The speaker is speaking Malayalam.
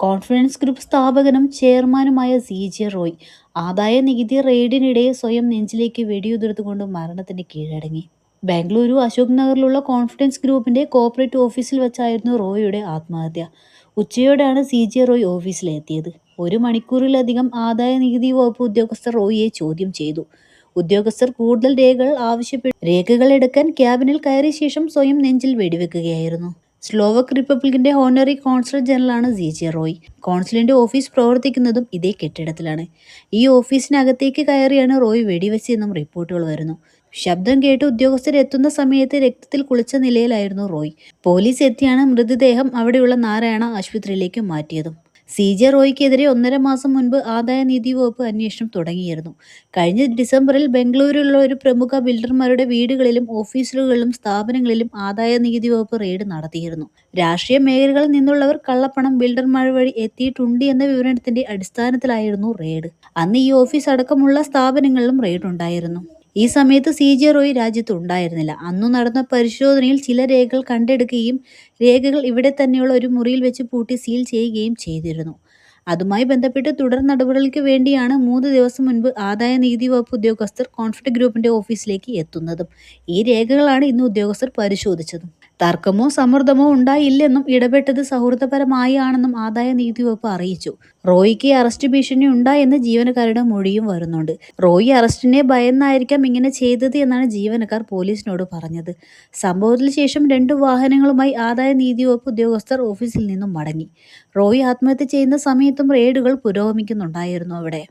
കോൺഫിഡൻസ് ഗ്രൂപ്പ് സ്ഥാപകനും ചെയർമാനുമായ സി ജെ റോയ് ആദായ നികുതി റെയ്ഡിനിടെ സ്വയം നെഞ്ചിലേക്ക് വെടിയുതിർത്തുകൊണ്ട് മരണത്തിന്റെ കീഴടങ്ങി. ബാംഗ്ലൂരു അശോക് നഗറിലുള്ള കോൺഫിഡൻസ് ഗ്രൂപ്പിന്റെ കോർപ്പറേറ്റ് ഓഫീസിൽ വെച്ചായിരുന്നു റോയിയുടെ ആത്മഹത്യ. ഉച്ചയോടെയാണ് സി ജെ റോയ് ഓഫീസിലെത്തിയത്. ഒരു മണിക്കൂറിലധികം ആദായ നികുതി വകുപ്പ് ഉദ്യോഗസ്ഥർ റോയിയെ ചോദ്യം ചെയ്തു. ഉദ്യോഗസ്ഥർ കൂടുതൽ രേഖകൾ ആവശ്യപ്പെട്ടു രേഖകൾ എടുക്കാൻ ക്യാബിനിൽ കയറിയ ശേഷം സ്വയം നെഞ്ചിൽ വെടിവെക്കുകയായിരുന്നു. സ്ലോവക് റിപ്പബ്ലിക്കിന്റെ ഹോണറി കോൺസൽ ജനറലാണ് സി ജെ റോയ്. കോൺസുലിന്റെ ഓഫീസ് പ്രവർത്തിക്കുന്നതും ഇതേ കെട്ടിടത്തിലാണ്. ഈ ഓഫീസിനകത്തേക്ക് കയറിയാണ് റോയ് വെടിവെച്ചതെന്നും റിപ്പോർട്ടുകൾ വരുന്നു. ശബ്ദം കേട്ട് ഉദ്യോഗസ്ഥർ എത്തുന്ന സമയത്ത് രക്തത്തിൽ കുളിച്ച നിലയിലായിരുന്നു റോയ്. പോലീസ് എത്തിയാണ് മൃതദേഹം അവിടെയുള്ള നാരായണ ആശുപത്രിയിലേക്ക് മാറ്റിയതും. സി ജെ റോയ്ക്കെതിരെ ഒന്നര മാസം മുൻപ് ആദായ നീതി വകുപ്പ് അന്വേഷണം തുടങ്ങിയിരുന്നു. കഴിഞ്ഞ ഡിസംബറിൽ ബംഗളൂരുള്ള ഒരു പ്രമുഖ ബിൽഡർമാരുടെ വീടുകളിലും ഓഫീസുകളിലും സ്ഥാപനങ്ങളിലും ആദായ നികുതി വകുപ്പ് റെയ്ഡ് നടത്തിയിരുന്നു. രാഷ്ട്രീയ മേഖലകളിൽ നിന്നുള്ളവർ കള്ളപ്പണം ബിൽഡർമാർ വഴി എത്തിയിട്ടുണ്ട് എന്ന വിവരണത്തിന്റെ അടിസ്ഥാനത്തിലായിരുന്നു റെയ്ഡ്. അന്ന് ഈ ഓഫീസ് അടക്കമുള്ള സ്ഥാപനങ്ങളിലും റെയ്ഡ് ഉണ്ടായിരുന്നു. ഈ സമയത്ത് സി ജെ റോയ് രാജ്യത്ത് ഉണ്ടായിരുന്നില്ല അന്നു നടന്ന പരിശോധനയിൽ ചില രേഖകൾ കണ്ടെടുക്കുകയും രേഖകൾ ഇവിടെ തന്നെയുള്ള ഒരു മുറിയിൽ വെച്ച് പൂട്ടി സീൽ ചെയ്യുകയും ചെയ്തിരുന്നു. അതുമായി ബന്ധപ്പെട്ട് തുടർ നടപടികൾക്ക് വേണ്ടിയാണ് മൂന്ന് ദിവസം മുൻപ് ആദായ നികുതി വകുപ്പ് ഉദ്യോഗസ്ഥർ കോൺഫ്ലിക്ട് ഗ്രൂപ്പിന്റെ ഓഫീസിലേക്ക് എത്തുന്നതും. ഈ രേഖകളാണ് ഇന്ന് ഉദ്യോഗസ്ഥർ പരിശോധിച്ചതും. തർക്കമോ സമ്മർദ്ദമോ ഉണ്ടായില്ലെന്നും ഇടപെട്ടത് സൗഹൃദപരമായാണെന്നും ആദായ നികുതി വകുപ്പ് അറിയിച്ചു. റോയിക്ക് അറസ്റ്റ് ഭീഷണി ഉണ്ടായെന്ന് ജീവനക്കാരുടെ മൊഴിയും വരുന്നുണ്ട്. റോയി അറസ്റ്റിനെ ഭയന്നായിരിക്കാം ഇങ്ങനെ ചെയ്തത് എന്നാണ് ജീവനക്കാർ പോലീസിനോട് പറഞ്ഞത്. സംഭവത്തിന് ശേഷം രണ്ട് വാഹനങ്ങളുമായി ആദായ നികുതി വകുപ്പ് ഉദ്യോഗസ്ഥർ ഓഫീസിൽ നിന്നും മടങ്ങി. റോയി ആത്മഹത്യ ചെയ്യുന്ന സമയത്തും റെയ്ഡുകൾ പുരോഗമിക്കുന്നുണ്ടായിരുന്നു അവിടെ.